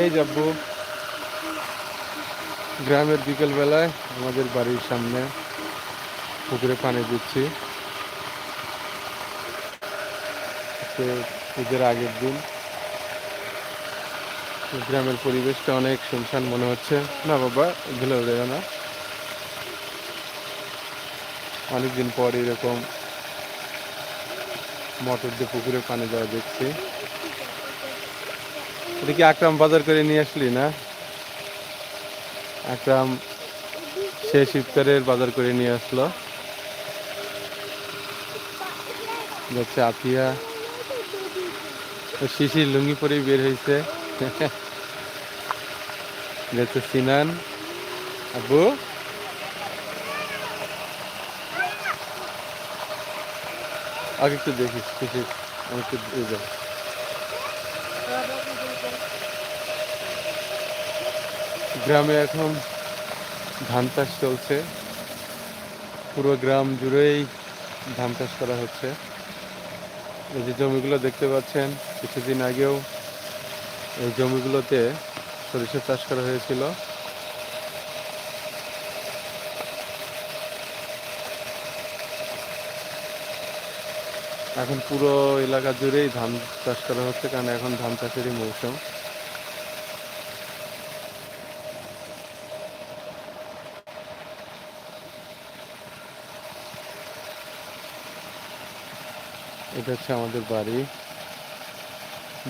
এই যাব। গ্রামের বিকেল বেলায় আমাদের বাড়ির সামনে পুকুরে পানি দিচ্ছি। ঈদের আগের দিন। গ্রামের পরিবেশটা অনেক শুনশান মনে হচ্ছে। না বাবা এগুলো উড়ে না। অনেকদিন পর এরকম মটর দিয়ে পুকুরে পানি দেওয়া দেখছি। এটা কি আকরাম বাজার করে নিয়ে আসলি না? আকরাম সে শীতকারের বাজার করে নিয়ে আসলো। যাচ্ছে আপিয়া শিশির লুঙ্গি পরেই বের হয়েছে যাচ্ছে সিনান। আবু আগে একটু আমি একটু যাই গ্রামে এখন ধান চাষ চলছে। পুরো গ্রাম জুড়েই ধান চাষ করা হচ্ছে। এই যে জমিগুলো দেখতে পাচ্ছেন, কিছুদিন আগেও এই জমিগুলোতে সরিষা চাষ করা হয়েছিল। এখন পুরো এলাকা জুড়েই ধান চাষ করা হচ্ছে, কারণ এখন ধান চাষেরই মৌসুম। এটা হচ্ছে আমাদের বাড়ি।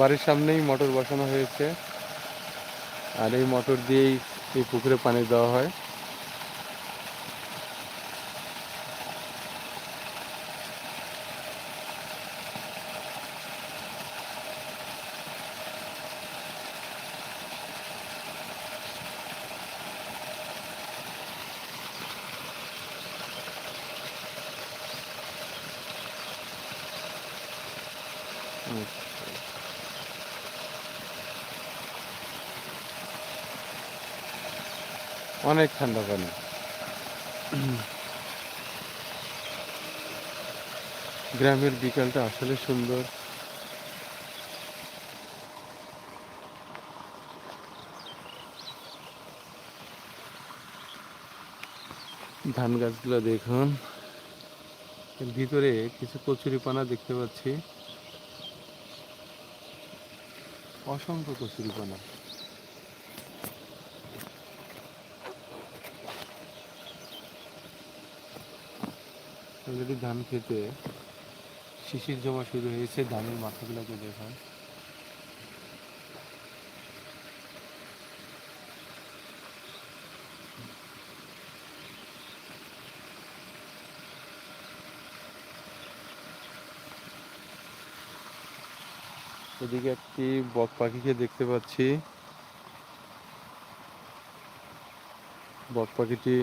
বাড়ির সামনেই মোটর বসানো হয়েছে। আর এই মোটর দিয়েই এই পুকুরে পানি দেওয়া হয়। অনেক ঠান্ডা পানি। গ্রামের বিকালটা আসলে সুন্দর। ধান গাছগুলো দেখুন। ভিতরে কিছু কচুরিপানা দেখতে পাচ্ছি। অসংখ্য কচুরিপানা অলরেডি ধান খেতে শিশির জমা শুরু হয়েছে, ধানের মাথাগুলোকে দেখুন। এদিকে একটি বক পাখিকে দেখতে পাচ্ছি। বক পাখিটি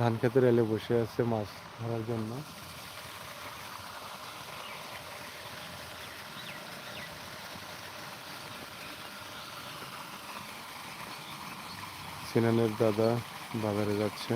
ধান খেতে রেলে বসে আছে মাছ ধরার জন্য। সিনানের দাদা বাজারে যাচ্ছে।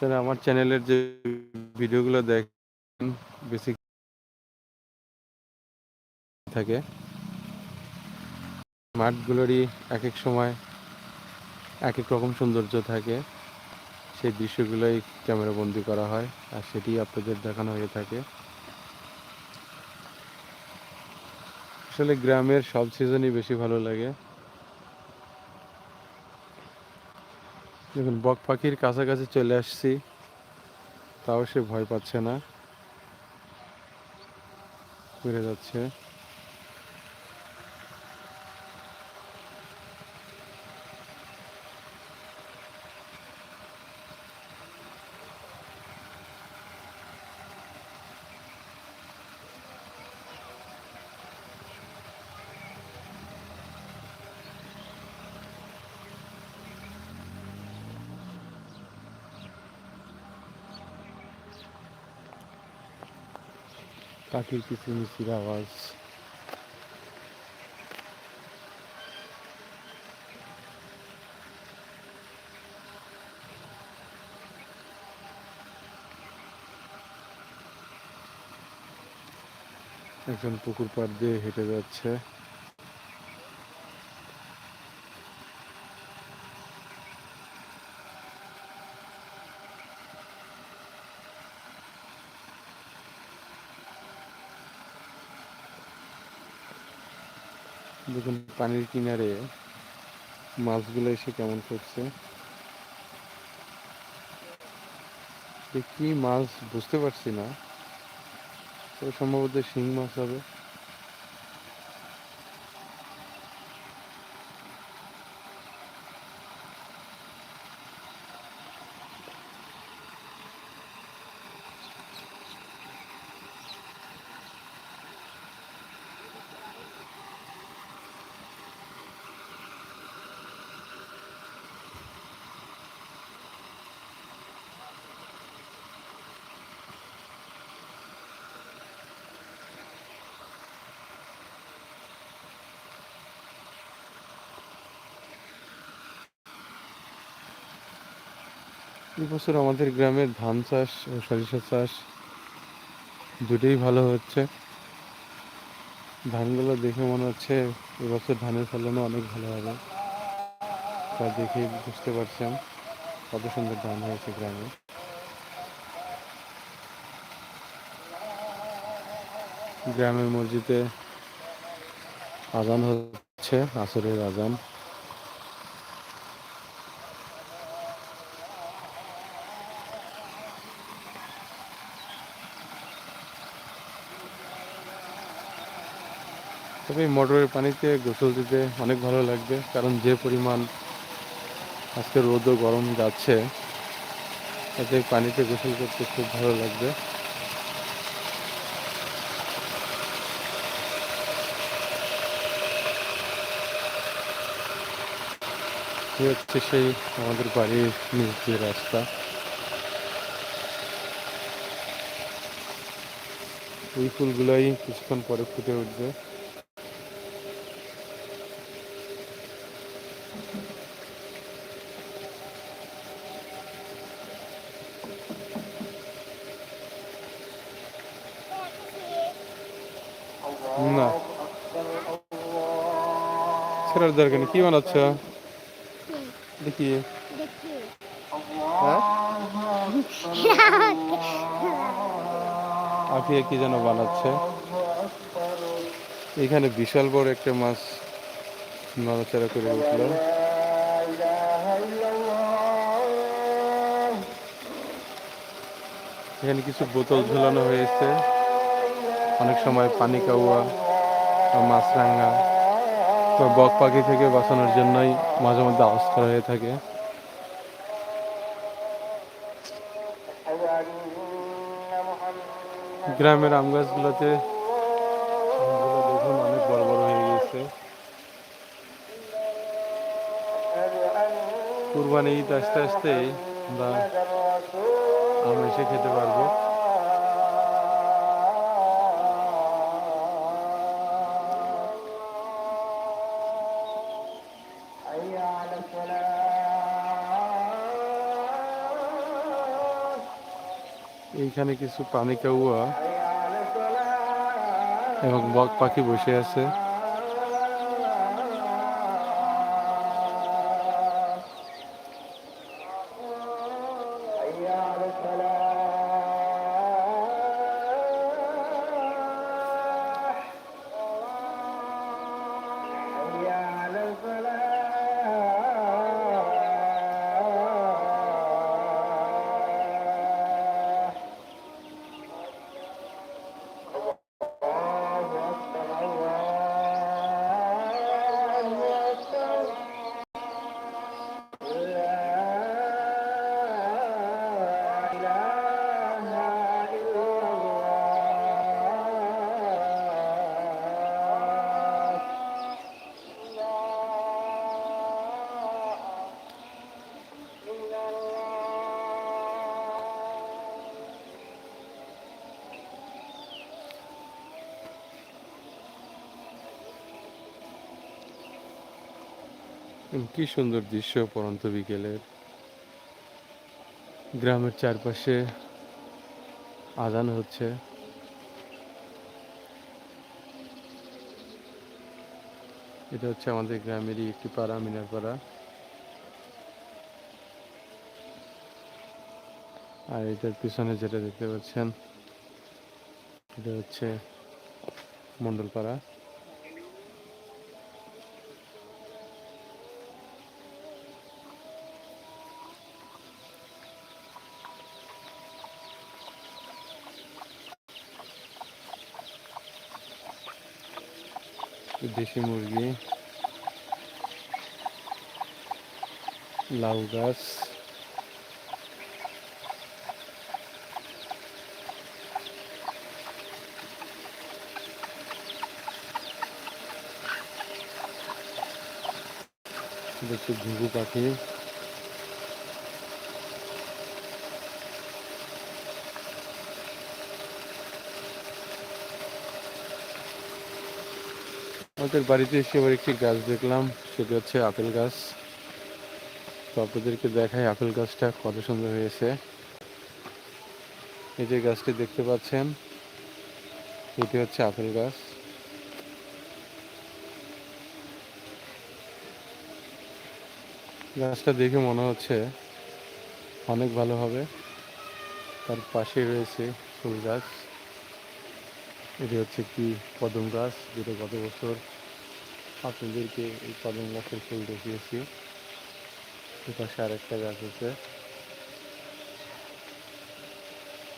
তাহলে আমার চ্যানেলের যে ভিডিওগুলো দেখেন, বেশি থাকে। মাঠগুলোরই এক এক সময় এক এক রকম সৌন্দর্য থাকে। সেই দৃশ্যগুলোই ক্যামেরা বন্দি করা হয় আর সেটি আপনাদের দেখানো হয়ে থাকে। আসলে গ্রামের সব সিজনই বেশি ভালো লাগে। দেখুন বক পাখির কাছাকাছি চলে আসছি। তাও সে ভয় পাচ্ছে না। ঘুরে যাচ্ছে। পাখির কিচিমিচির আওয়াজ একজন পুকুর পাড় দিয়ে হেঁটে যাচ্ছে। দেখুন পানির কিনারে মাছগুলো এসে কেমন করছে? কি মাছ বুঝতে পারছি না। তো সম্ভবত শিং মাছ হবে। এবছর আমাদের গ্রামে ধান চাষ ও সরিষা চাষ দুটোই ভালো হচ্ছে। ধানগুলো দেখে মনে হচ্ছে এবছর ধানের ফলনও অনেক ভালো হবে। তা দেখে বুঝতে পারছেন কত সুন্দর ধান হয়েছে গ্রামে। গ্রামের মসজিদে আজান হচ্ছে, আসরের আজান। তবে মোটরের পানিতে গোসল দিতে অনেক ভালো লাগবে, কারণ যে পরিমাণ আজকে রোদ ও গরম যাচ্ছে, তাতে পানিতে গোসল করতে খুব ভালো লাগবে। হচ্ছে সেই আমাদের বাড়ির নিচ দিয়ে রাস্তা। এই ফুলগুলোই কিছুক্ষণ পরে ফুটে উঠবে। না। ছেড়ার দরকার নেই। কি বানাচ্ছ? দেখি। হ্যাঁ? আফিয়া কি যেন বানাচ্ছে? এখানে বিশাল বড় একটা মাছ নড়াচড়া করে উঠল এখানে কিছু বোতল ঝুলানো হয়েছে। অনেক সময় পানি কাউয়া মাছরাঙা বা বক পাখি থেকে বাঁচানোর জন্যই মাঝে মধ্যে আওয়াজ করা হয়ে থাকে। গ্রামের আম গাছগুলোতে দেখুন অনেক বড় বড় হয়ে গেছে। কুরবানি ঈদ আসতে আসতে আমরা আম এসে খেতে পারব। এইখানে কিছু পানি কাউয়া এবং বক পাখি বসে আছে। কি সুন্দর দৃশ্য পরন্ত বিকেলের। গ্রামের চারপাশে আদান হচ্ছে। এটা হচ্ছে আমাদের গ্রামেরই একটি পাড়া, মিনার পাড়া। আর এটার পিছনে যেটা দেখতে পাচ্ছেন, এটা হচ্ছে মন্ডলপাড়া দেশি মুরগি লাউ গাছ দেখছি ঘুঘু পাখি আমাদের বাড়িতে এসে আবার একটি গাছ দেখলাম, সেটি হচ্ছে আপেল গাছ। তো আপনাদেরকে দেখাই আপেল গাছটা কত সুন্দর হয়েছে। এই যে গাছটি দেখতে পাচ্ছেন, এটি হচ্ছে আপেল গাছ। গাছটা দেখে মনে হচ্ছে অনেক ভালো হবে। তার পাশে রয়েছে ফুল গাছ। এটি হচ্ছে একটি কদম গাছ, যেটা গত বছর আপনাদেরকে এই কদম গাছের ফুল দেখিয়েছি। পাশে আরেকটা গাছ আছে।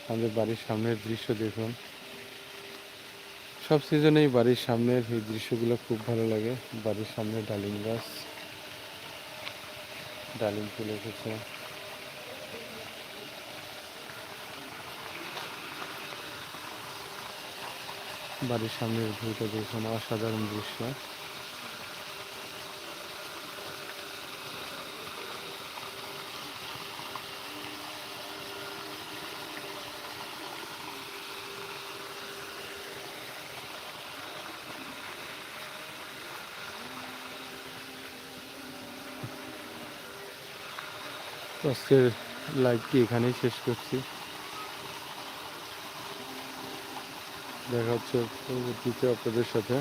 আমাদের বাড়ির সামনের দৃশ্য দেখুন। সব সিজনেই বাড়ির সামনের এই দৃশ্যগুলো খুব ভালো লাগে। বাড়ির সামনে ডালিম গাছ। ডালিম ফুল এসেছে। বাড়ির সামনের ভিউটা দেখুন। অসাধারণ দৃশ্য। আজকের লাইভটি এখানেই শেষ করছি। দেখা হচ্ছে পরবর্তীতে আপনাদের সাথে।